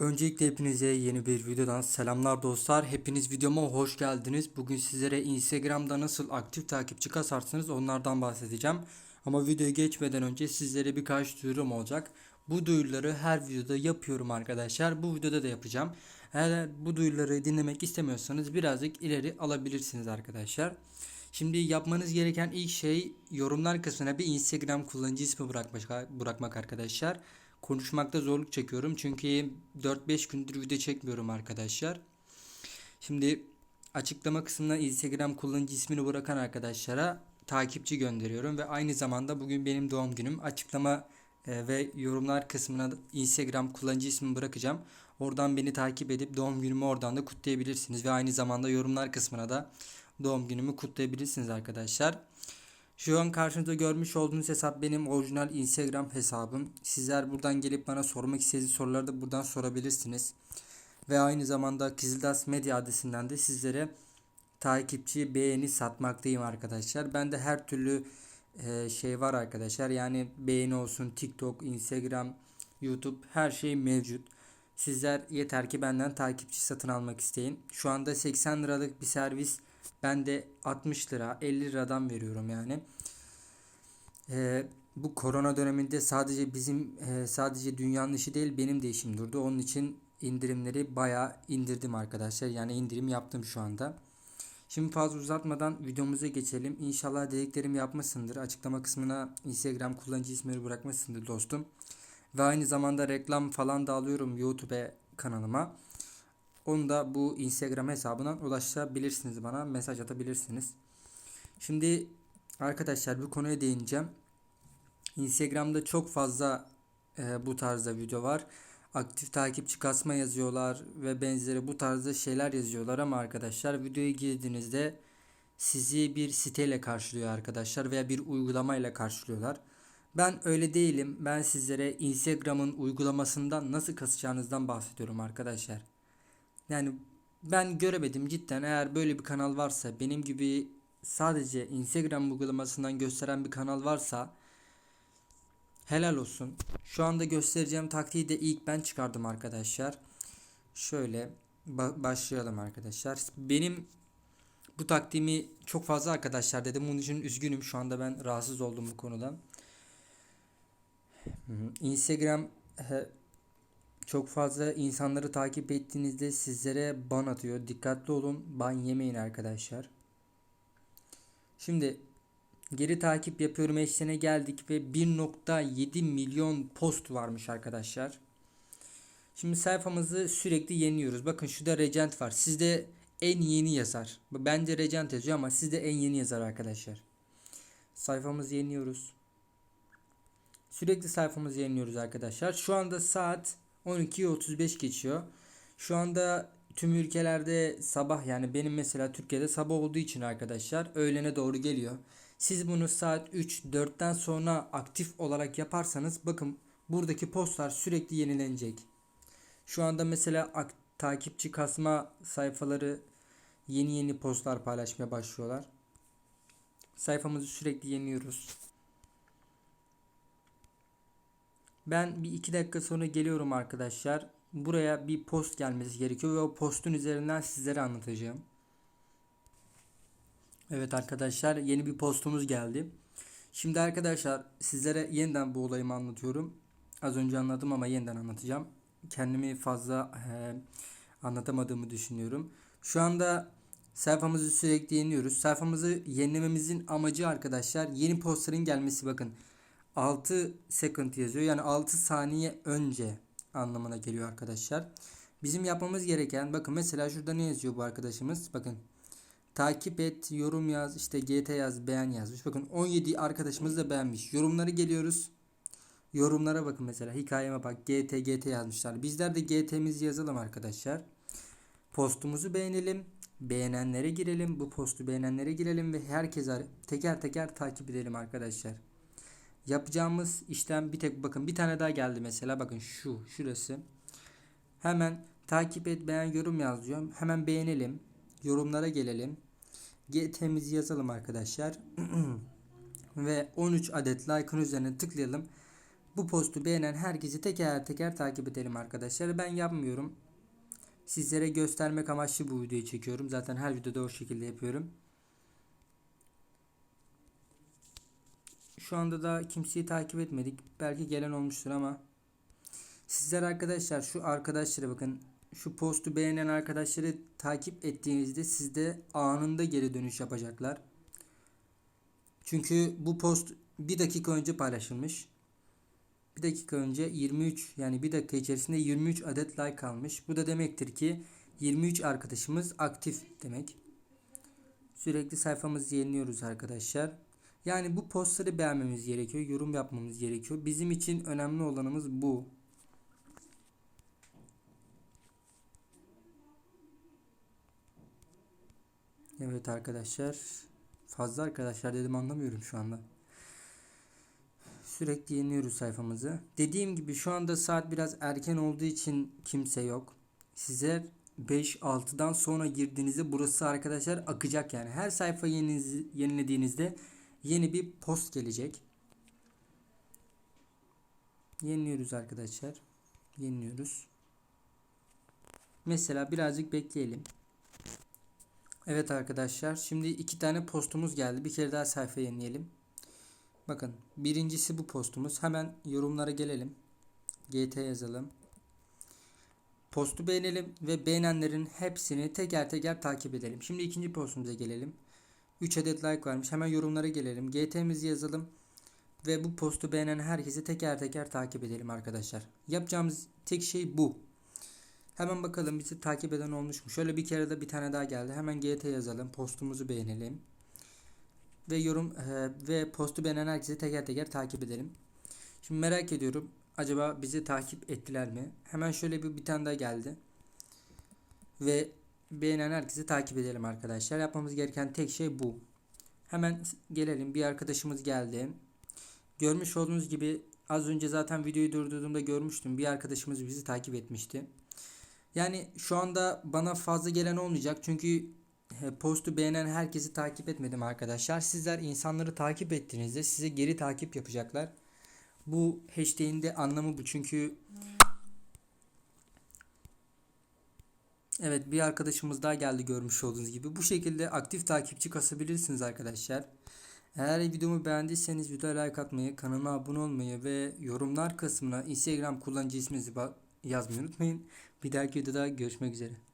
Öncelikle hepinize yeni bir videodan selamlar dostlar. Hepiniz videoma hoş geldiniz. Bugün sizlere Instagram'da nasıl aktif takipçi kasarsınız onlardan bahsedeceğim. Ama videoya geçmeden önce sizlere birkaç duyurum olacak. Bu duyuruları her videoda yapıyorum arkadaşlar. Bu videoda da yapacağım. Eğer bu duyuruları dinlemek istemiyorsanız birazcık ileri alabilirsiniz arkadaşlar. Şimdi yapmanız gereken ilk şey yorumlar kısmına bir Instagram kullanıcı ismi bırakmak, arkadaşlar. Konuşmakta zorluk çekiyorum çünkü 4-5 gündür video çekmiyorum arkadaşlar. Şimdi açıklama kısmına Instagram kullanıcı ismini bırakan arkadaşlara takipçi gönderiyorum ve aynı zamanda bugün benim doğum günüm. Açıklama e, ve yorumlar kısmına Instagram kullanıcı ismini bırakacağım. Oradan beni takip edip doğum günümü oradan da kutlayabilirsiniz ve aynı zamanda yorumlar kısmına da doğum günümü kutlayabilirsiniz arkadaşlar. Şu an karşınızda görmüş olduğunuz hesap benim orijinal Instagram hesabım. Sizler buradan gelip bana sormak istediğiniz soruları da buradan sorabilirsiniz. Ve aynı zamanda Kızıldas Medya adresinden de sizlere takipçi beğeni satmaktayım arkadaşlar. Ben de her türlü e, şey var arkadaşlar. Yani beğeni olsun TikTok, Instagram, YouTube her şey mevcut. Sizler yeter ki benden takipçi satın almak isteyin. Şu anda 80 liralık bir servis ben de 60 lira 50 liradan veriyorum yani. Ee, bu korona döneminde sadece bizim e, sadece dünyanın işi değil benim de işim durdu. Onun için indirimleri bayağı indirdim arkadaşlar. Yani indirim yaptım şu anda. Şimdi fazla uzatmadan videomuza geçelim. İnşallah dediklerimi yapmasındır. Açıklama kısmına Instagram kullanıcı ismini bırakmasındır dostum. Ve aynı zamanda reklam falan da alıyorum YouTube kanalıma. Onu da bu Instagram hesabından ulaşabilirsiniz bana. Mesaj atabilirsiniz. Şimdi arkadaşlar bu konuya değineceğim. Instagram'da çok fazla e, bu tarzda video var. Aktif takipçi kasma yazıyorlar ve benzeri bu tarzda şeyler yazıyorlar ama arkadaşlar videoya girdiğinizde sizi bir siteyle karşılıyor arkadaşlar veya bir uygulamayla karşılıyorlar. Ben öyle değilim. Ben sizlere Instagram'ın uygulamasından nasıl kasacağınızdan bahsediyorum arkadaşlar. Yani ben göremedim cidden eğer böyle bir kanal varsa benim gibi sadece Instagram uygulamasından gösteren bir kanal varsa helal olsun. Şu anda göstereceğim taktiği de ilk ben çıkardım arkadaşlar. Şöyle ba- başlayalım arkadaşlar. Benim bu taktiğimi çok fazla arkadaşlar dedim. Bunun için üzgünüm. Şu anda ben rahatsız oldum bu konudan. Instagram çok fazla insanları takip ettiğinizde sizlere ban atıyor. Dikkatli olun. Ban yemeyin arkadaşlar. Şimdi geri takip yapıyorum eşliğine geldik ve 1.7 milyon post varmış arkadaşlar. Şimdi sayfamızı sürekli yeniliyoruz. Bakın şurada Regent var. Sizde en yeni yazar. Bence Regent yazıyor ama sizde en yeni yazar arkadaşlar. Sayfamızı yeniliyoruz. Sürekli sayfamızı yeniliyoruz arkadaşlar. Şu anda saat 12.35 geçiyor. Şu anda tüm ülkelerde sabah yani benim mesela Türkiye'de sabah olduğu için arkadaşlar öğlene doğru geliyor. Siz bunu saat 3-4'ten sonra aktif olarak yaparsanız bakın buradaki postlar sürekli yenilenecek. Şu anda mesela takipçi kasma sayfaları yeni yeni postlar paylaşmaya başlıyorlar. Sayfamızı sürekli yeniyoruz. Ben bir iki dakika sonra geliyorum arkadaşlar. Buraya bir post gelmesi gerekiyor ve o postun üzerinden sizlere anlatacağım. Evet arkadaşlar yeni bir postumuz geldi. Şimdi arkadaşlar sizlere yeniden bu olayımı anlatıyorum. Az önce anladım ama yeniden anlatacağım. Kendimi fazla e, anlatamadığımı düşünüyorum. Şu anda sayfamızı sürekli yeniyoruz. Sayfamızı yenilememizin amacı arkadaşlar yeni postların gelmesi bakın. 6 second yazıyor. Yani 6 saniye önce anlamına geliyor arkadaşlar. Bizim yapmamız gereken bakın mesela şurada ne yazıyor bu arkadaşımız? Bakın takip et, yorum yaz, işte GT yaz, beğen yazmış. Bakın 17 arkadaşımız da beğenmiş. Yorumları geliyoruz. Yorumlara bakın mesela hikayeme bak GT GT yazmışlar. Bizler de GT'mizi yazalım arkadaşlar. Postumuzu beğenelim. Beğenenlere girelim. Bu postu beğenenlere girelim ve herkese teker teker takip edelim arkadaşlar. Yapacağımız işlem bir tek bakın bir tane daha geldi mesela bakın şu şurası. Hemen takip et beğen yorum yazıyorum. Hemen beğenelim. Yorumlara gelelim. GT'mizi yazalım arkadaşlar. Ve 13 adet like'ın üzerine tıklayalım. Bu postu beğenen herkesi teker teker takip edelim arkadaşlar. Ben yapmıyorum. Sizlere göstermek amaçlı bu videoyu çekiyorum. Zaten her videoda o şekilde yapıyorum. Şu anda da kimseyi takip etmedik. Belki gelen olmuştur ama sizler arkadaşlar şu arkadaşlara bakın. Şu postu beğenen arkadaşları takip ettiğinizde sizde anında geri dönüş yapacaklar. Çünkü bu post bir dakika önce paylaşılmış. Bir dakika önce 23 yani bir dakika içerisinde 23 adet like almış. Bu da demektir ki 23 arkadaşımız aktif demek. Sürekli sayfamızı yeniliyoruz arkadaşlar. Yani bu postları beğenmemiz gerekiyor. Yorum yapmamız gerekiyor. Bizim için önemli olanımız bu. Evet arkadaşlar. Fazla arkadaşlar dedim anlamıyorum şu anda. Sürekli yeniyoruz sayfamızı. Dediğim gibi şu anda saat biraz erken olduğu için kimse yok. Sizler 5-6'dan sonra girdiğinizde burası arkadaşlar akacak yani. Her sayfa yenilediğinizde yeni bir post gelecek. Yeniliyoruz arkadaşlar. Yeniliyoruz. Mesela birazcık bekleyelim. Evet arkadaşlar şimdi iki tane postumuz geldi. Bir kere daha sayfa yenileyelim. Bakın birincisi bu postumuz. Hemen yorumlara gelelim. GT yazalım. Postu beğenelim ve beğenenlerin hepsini teker teker takip edelim. Şimdi ikinci postumuza gelelim. 3 adet like varmış. Hemen yorumlara gelelim. GT'mizi yazalım. Ve bu postu beğenen herkesi teker teker takip edelim arkadaşlar. Yapacağımız tek şey bu. Hemen bakalım bizi takip eden olmuş mu? Şöyle bir kere de bir tane daha geldi. Hemen GT yazalım. Postumuzu beğenelim. Ve yorum e, ve postu beğenen herkesi teker teker takip edelim. Şimdi merak ediyorum. Acaba bizi takip ettiler mi? Hemen şöyle bir bir tane daha geldi. Ve beğenen herkesi takip edelim arkadaşlar. Yapmamız gereken tek şey bu. Hemen gelelim. Bir arkadaşımız geldi. Görmüş olduğunuz gibi az önce zaten videoyu durdurduğumda görmüştüm. Bir arkadaşımız bizi takip etmişti. Yani şu anda bana fazla gelen olmayacak. Çünkü postu beğenen herkesi takip etmedim arkadaşlar. Sizler insanları takip ettiğinizde size geri takip yapacaklar. Bu hashtag'in de anlamı bu. Çünkü Evet bir arkadaşımız daha geldi görmüş olduğunuz gibi. Bu şekilde aktif takipçi kasabilirsiniz arkadaşlar. Eğer videomu beğendiyseniz videoya like atmayı, kanalıma abone olmayı ve yorumlar kısmına Instagram kullanıcı isminizi yazmayı unutmayın. Bir dahaki videoda görüşmek üzere.